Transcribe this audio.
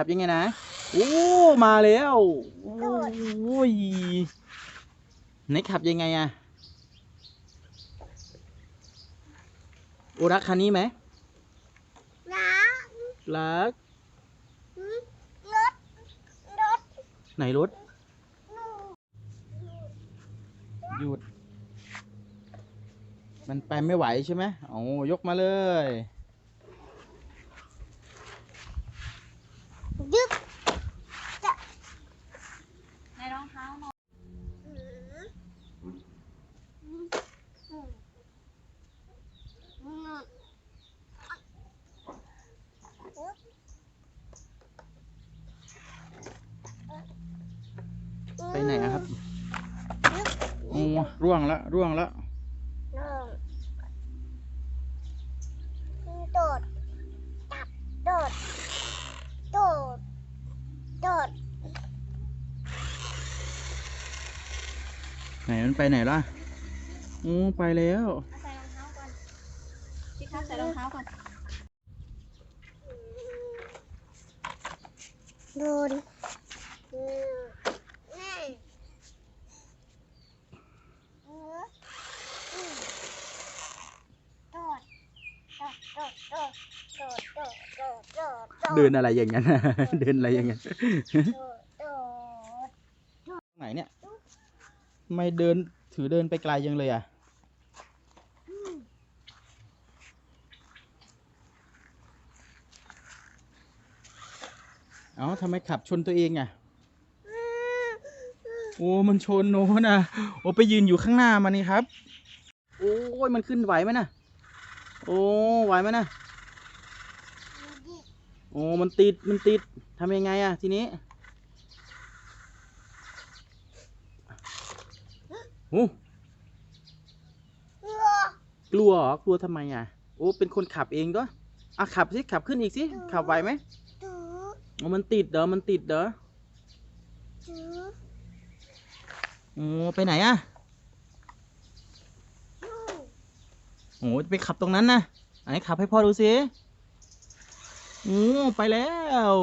ขับยังไงนะโอ้มาแล้วโอ้ยไหนขับยังไงอะโอรักคันนี้ไหมน้รักำรถรถไหนรถหนูหยุด มันไปไม่ไหวใช่ไหมโอ้ยกมาเลยยึด ในรองเท้าหน่อย ไปไหนอะครับโอ้ร่วงแล้วร่วงแล้วโดดจับโดดโดดโดดไหนมันไปไหนล่ะโอ้ไปแล้วใส่รองเท้าก่อนพี่ครับใส่รองเท้าก่อนโดนนี่ เดินอะไรอย่างนั้น เดินอะไรอย่างนั้นไหนเนี่ยทำไม่เดินถือเดินไปไกลยังเลยอะเอ้าทำไมขับชนตัวเองอะโอ้มันชนโน้นนะโอ้ไปยืนอยู่ข้างหน้ามันนี่ครับ โอ้ยมันขึ้นไหวไหมนะ โอ้ไหวไหมนะโอ้มันติดมันติดทำยังไงอะทีนี้โอ้กลัวเหรอกลัวทำไมอะ โอ้เป็นคนขับเองก็อะขับสิขับขึ้นอีกสิขับไหวไหมดูโอ้มันติดเด้อมันติดเด้อดูโอ้ไปไหนอะ โอ้จะไปขับตรงนั้นนะไหนขับให้พ่อดูสิโอ้ไปแล้ว